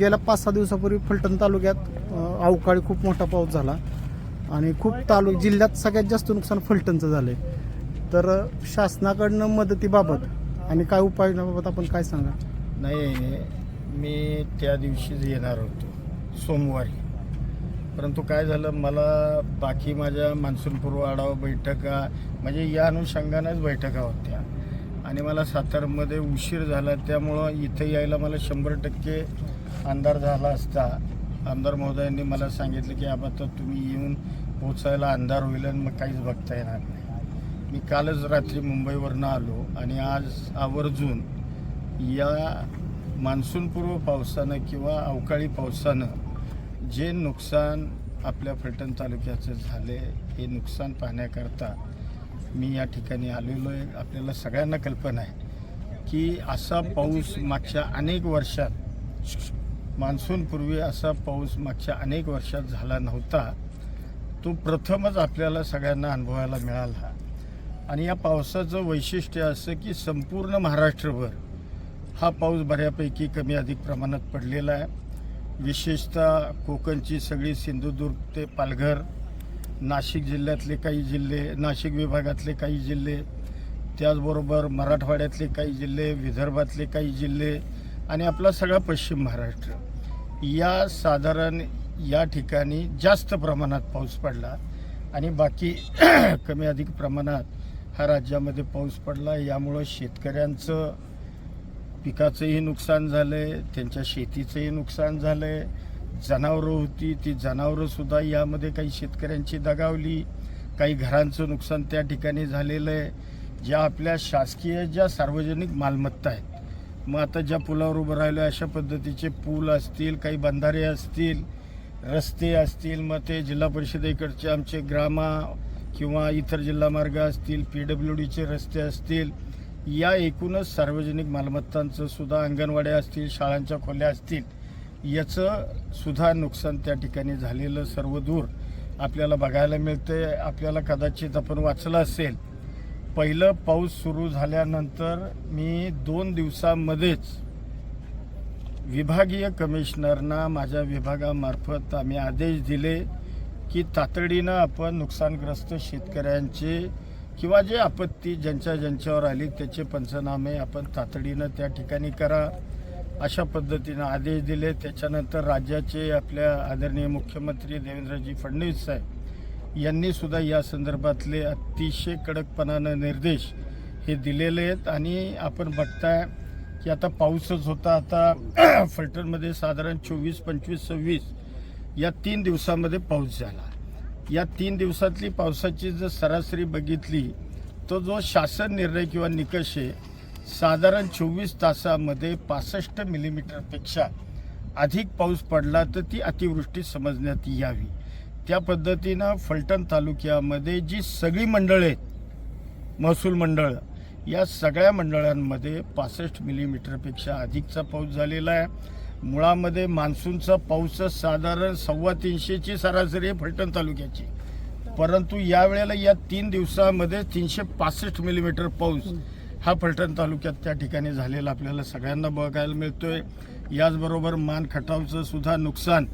गेल्या पाच सहा दिवसापूर्वी फलटण तालुक्यात अवकाळी खूप मोठा पाऊस झाला. आणि खूप तालु जिल्ह्यात सगळ्यात जास्त नुकसान फलटणचं झालंय. तर शासनाकडनं मदतीबाबत आणि काय उपाययोजनाबाबत आपण काय सांगा नाही मी त्या दिवशीच येणार होतो सोमवारी. परंतु काय झालं मला बाकी माझ्या मान्सूनपूर्व आढावा बैठका म्हणजे या अनुषंगानेच बैठका होत्या. आणि मला सातारमध्ये उशीर झाला त्यामुळं इथं यायला मला शंभर टक्के अंधार झाला असता. आमदार महोदयांनी मला सांगितलं की आबा तर तुम्ही येऊन पोचायला अंधार होईल आणि मग काहीच बघता येणार नाही. मी कालच रात्री मुंबईवरनं आलो आणि आज आवर्जून या मान्सूनपूर्व पावसानं किंवा अवकाळी पावसानं जे नुकसान आपल्या फलटण तालुक्याचं झाले हे नुकसान पाहण्याकरता मी या ठिकाणी आलेलो आहे. आपल्याला सगळ्यांना कल्पना आहे की असा पाऊस मागच्या अनेक वर्षात मान्सूनपूर्वी असा पाऊस मागच्या अनेक वर्षात झाला नव्हता. तो प्रथमच आपल्याला सगळ्यांना अनुभवायला मिळाला. आणि या पावसाचं वैशिष्ट्य असं की संपूर्ण महाराष्ट्रभर हा पाऊस बऱ्यापैकी कमी अधिक प्रमाणात पडलेला आहे. विशेषतः कोकणची सगळी सिंधुदुर्ग ते पालघर नाशिक जिल्ह्यातले काही जिल्हे नाशिक विभागातले काही जिल्हे त्याचबरोबर मराठवाड्यातले काही जिल्हे विदर्भातले काही जिल्हे आणि आपला सगळा पश्चिम महाराष्ट्र. या साधारण या ठिकाणी जास्त प्रमाणात पाऊस पडला आणि बाकी कमी अधिक प्रमाणात हा राज्यामध्ये पाऊस पडला. यामुळं शेतकऱ्यांचं पिकाचंही नुकसान झालं आहे त्यांच्या शेतीचंही नुकसान झालं आहे जनावरं होती ती जनावरंसुद्धा यामध्ये काही शेतकऱ्यांची दगावली. काही घरांचं नुकसान त्या ठिकाणी झालेलं आहे. ज्या आपल्या शासकीय ज्या सार्वजनिक मालमत्ता आहेत मग आता ज्या पुलावर उभं राहिलो अशा पद्धतीचे पूल असतील काही बंधारे असतील रस्ते असतील मग ते जिल्हा परिषदेकडचे आमचे ग्रामा किंवा इतर जिल्हा मार्ग असतील पी डब्ल्यू डीचे रस्ते असतील या एकूणच सार्वजनिक मालमत्तांचं सुद्धा अंगणवाड्या असतील शाळांच्या खोल्या असतील याचं सुद्धा नुकसान त्या ठिकाणी झालेलं सर्व दूर आपल्याला बघायला मिळतं आपल्याला कदाचित आपण वाचलं असेल पहिलं पाऊस सुरू झाल्यानंतर मी दोन दिवसामध्येच विभागीय कमिशनरना माझ्या विभागामार्फत आम्ही आदेश दिले की तातडीनं आपण नुकसानग्रस्त शेतकऱ्यांचे किंवा जे आपत्ती ज्यांच्या ज्यांच्यावर आली त्याचे पंचनामे आपण तातडीनं त्या ठिकाणी करा अशा पद्धतीनं आदेश दिले. त्याच्यानंतर राज्याचे आपल्या आदरणीय मुख्यमंत्री देवेंद्रजी फडणवीस साहेब यांनी सुद्धा या संदर्भातले अतिशय कडकपणानं निर्देश हे दिलेले आहेत. आणि आपण बघताय की आता पाऊसच होता. आता फलटणमध्ये साधारण चोवीस पंचवीस सव्वीस या तीन दिवसामध्ये पाऊस झाला. या तीन दिवसातली पावसाची जर सरासरी बघितली तो जो शासन निर्णय किंवा निकष आहे साधारण चोवीस तासामध्ये पासष्ट मिलीमीटरपेक्षा अधिक पाऊस पडला तर ती अतिवृष्टी समजण्यात यावी. त्या पद्धतीनं फलटण तालुक्यामध्ये जी सगळी मंडळं आहेत महसूल मंडळ या सगळ्या मंडळांमध्ये पासष्ट मिलीमीटरपेक्षा अधिकचा पाऊस झालेला आहे. मुळामध्ये मान्सूनचा पाऊस साधारण सव्वा तीनशेची सरासरी आहे फलटण तालुक्याची. परंतु यावेळेला या तीन दिवसामध्ये तीनशे पासष्ट मिलीमीटर पाऊस हा फलटण तालुक्यात त्या ठिकाणी झालेला आपल्याला सगळ्यांना बघायला मिळतोय. याचबरोबर मान खटावचं सुद्धा नुकसान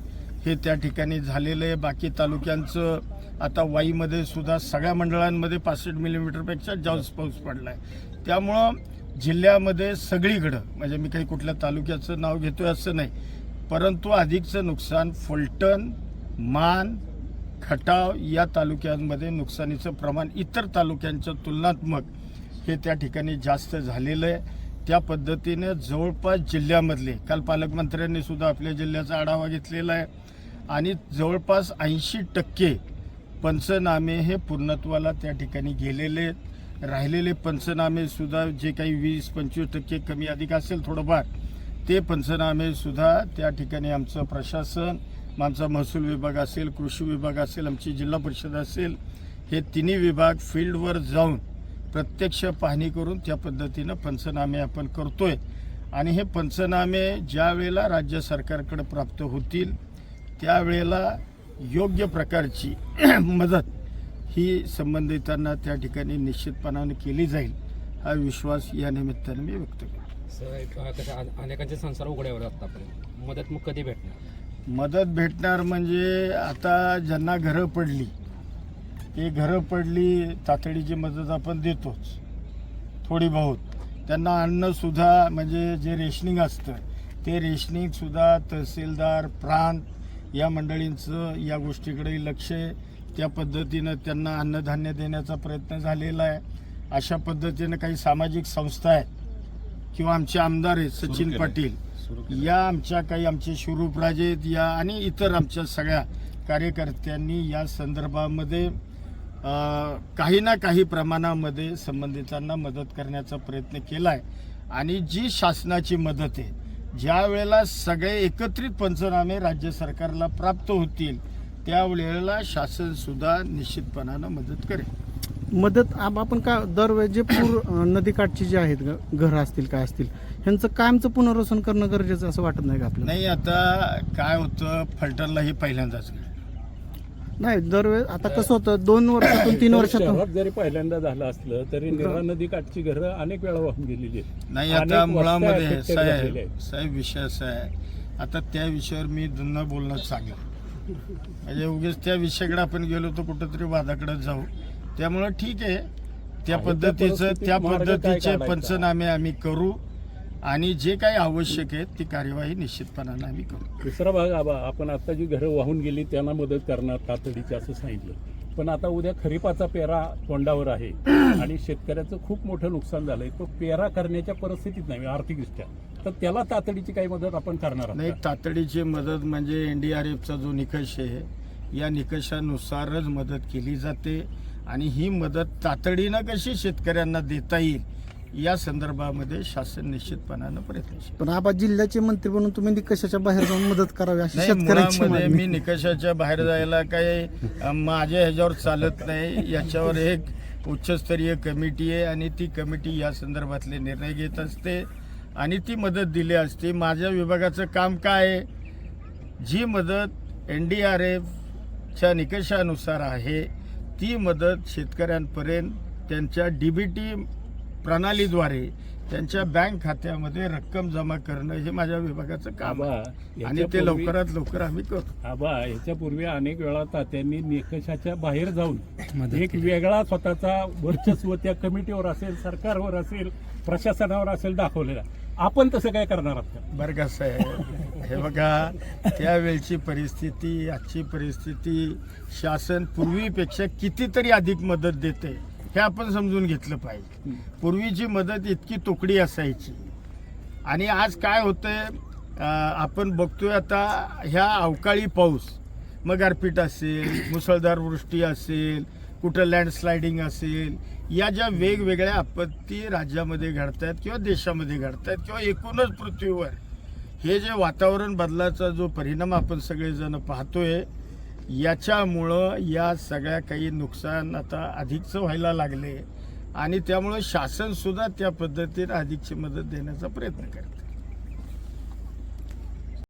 हे त्या ठिकाणी झालेलं आहे. बाकी तालुक्यांचं आता वाईमध्ये सुद्धा सगळ्या मंडळांमध्ये पासष्ट मिलीमीटरपेक्षा जास्त पाऊस पडला आहे त्यामुळं जिल्ह्यामध्ये सगळीकडं म्हणजे मी काही कुठल्या तालुक्याचं नाव घेतोय असं नाही परंतु अधिकचं नुकसान फलटण मान खटाव या तालुक्यांमध्ये नुकसानीचं प्रमाण इतर तालुक्यांच्या तुलनात्मक हे त्या ठिकाणी जास्त झालेलं आहे. त्या पद्धतीने जवळपास जिल्ह्यामधले काल पालकमंत्र्यांनी सुद्धा आपल्या जिल्ह्याचा आढावा घेतलेला आहे. आणि जवळपास ऐंशी टक्के पंचनामे हे पूर्णत्वाला त्या ठिकाणी गेलेले राहिलेले पंचनामेसुद्धा जे काही वीस पंचवीस टक्के कमी अधिक असेल थोडंफार ते पंचनामेसुद्धा त्या ठिकाणी आमचं प्रशासन आमचा महसूल विभाग असेल कृषी विभाग असेल आमची जिल्हा परिषद असेल हे तिन्ही विभाग फील्डवर जाऊन प्रत्यक्ष पाहणी करून त्या पद्धतीनं पंचनामे आपण करतोय. आणि हे पंचनामे ज्या वेळेला राज्य सरकारकडे प्राप्त होतील त्यावेळेला योग्य प्रकारची मदत ही संबंधितांना त्या ठिकाणी निश्चितपणाने केली जाईल हा विश्वास या निमित्ताने मी व्यक्त करतो. अ- अनेकांचे संसार उघड्यावर आतापर्यंत मदत मग कधी भेटणार? मदत भेटणार म्हणजे आता ज्यांना घरं पडली ती घरं पडली तातडीची मदत आपण देतोच. थोडी बहुत. त्यांना अन्नसुद्धा म्हणजे जे रेशनिंग असतं ते रेशनिंगसुद्धा तहसीलदार प्रांत या मंडळींचं या गोष्टीकडे लक्ष आहे. त्या पद्धतीनं त्यांना अन्नधान्य देण्याचा प्रयत्न झालेला आहे. अशा पद्धतीनं काही सामाजिक संस्था आहेत किंवा आमचे आमदार आहेत सचिन पाटील. या आमच्या काही आमचे शिवरूपराजे आहेत या आणि इतर आमच्या सगळ्या कार्यकर्त्यांनी या संदर्भामध्ये काही ना काही प्रमाणामध्ये संबंधितांना मदत करण्याचा प्रयत्न केला आहे आणि जी शासनाची मदत आहे ज्या वेळेला सगळे एकत्रित पंचनामे राज्य सरकारला प्राप्त होतील त्यावेळेला शासन सुद्धा निश्चितपणानं मदत करेल. मदत आप- आपण काय दरवेळेस जे पूर नदीकाठची जे आहेत घरं असतील काय असतील ह्यांचं कायमचं पुनर्वसन करणं गरजेचं असं वाटत नाही का आपल्याला? नाही आता काय होतं फलटणला हे पहिल्यांदाच घडलं. नाही दरवेळेस आता कसं होतं दोन वर्षातून तीन वर्षातून शहरात जरी पहिल्यांदा झालं असलं तरी निरा नदी काठची घरं अनेक वेळा वाहून गेलेली आहेत. नाही अनेक आता वस्त्या मुळामध्ये affected झालेल्या साहेब आहेत. साहेब विषय असा आहे. आता त्या विषयावर मी न बोलणं चांगलं. म्हणजे उगीच त्या विषयाकडे आपण गेलो तर कुठंतरी वादाकडे जाऊ. त्यामुळं ठीक आहे. त्या आहे त्या पद्धतीचं परिस्थितीत त्या मार्ग काय पद्धतीचे काढायचा? पंचनामे आम्ही करू. आणि जे काही आवश्यक आहे ती कार्यवाही निश्चितपणानं आम्ही करू. दुसरा भाग आबा आपण आता जी घरं वाहून गेली त्यांना मदत करणार तातडीची असं सांगितलं. पण आता उद्या खरीपाचा पेरा तोंडावर आहे आणि शेतकऱ्याचं खूप मोठं नुकसान झालंय. तो पेरा करण्याच्या परिस्थितीत नाही आर्थिकदृष्ट्या. तर त्याला तातडीची काही मदत आपण करणार आहोत नाही? तातडीची मदत म्हणजे एन डी आर एफचा जो निकष आहे या निकषानुसारच मदत केली जाते आणि ही मदत तातडीनं कशी शेतकऱ्यांना देता येईल या संदर्भामध्ये शासन निश्चितपणानं प्रयत्नशील पण आपण जिल्ह्याचे मंत्री म्हणून तुम्ही निकषाच्या बाहेर जाऊन मदत करावी अशी नाही शेतकऱ्यांची मुळामध्ये मागणी. मी निकषाच्या बाहेर जायला काही अं, माझ्या ह्याच्यावर चालत नाही. याच्यावर एक उच्चस्तरीय कमिटी आहे आणि ती कमिटी या संदर्भातले निर्णय घेत असते आणि ती मदत दिली असते. माझ्या विभागाचं काम काय आहे? जी मदत एन डी आर एफच्या निकषानुसार आहे ती मदत शेतकऱ्यांपर्यंत त्यांच्या डी बी टी प्रणालीद्वारे त्यांच्या बँक खात्यामध्ये रक्कम जमा करणं हे माझ्या विभागाचं काम आहे. आणि ते याच्यापूर्वी- लवकरात लवकर आम्ही करू आबा ह्याच्यापूर्वी अनेक वेळा तात्यांनी निकषाच्या बाहेर जाऊन एक वेगळा स्वतःचा वर्चस्व त्या कमिटीवर असेल सरकारवर असेल प्रशासनावर असेल दाखवलेला. आपण तसं काय करणार आहात? बरं कसं आहे हे बघा त्यावेळची परिस्थिती आजची परिस्थिती शासन पूर्वीपेक्षा कितीतरी अधिक मदत देते हे आपण समजून घेतलं पाहिजे. पूर्वीची मदत इतकी तोकडी असायची. आणि आज काय होतंय अं, आपण बघतोय आता ह्या अवकाळी पाऊस. मग गारपीट असेल मुसळधार वृष्टी असेल कुठं लँडस्लायडिंग असेल या ज्या वेगवेगळ्या आपत्ती राज्यामध्ये घडत आहेत किंवा देशामध्ये घडत आहेत किंवा एकूणच पृथ्वीवर हे जे वातावरण बदलाचा जो परिणाम आपण सगळेजण पाहतोय याच्यामुळं या सगळ्या काही नुकसान आता अधिकचं व्हायला लागले. आणि त्यामुळं शासनसुद्धा त्या पद्धतीनं अधिकची मदत देण्याचा प्रयत्न करते.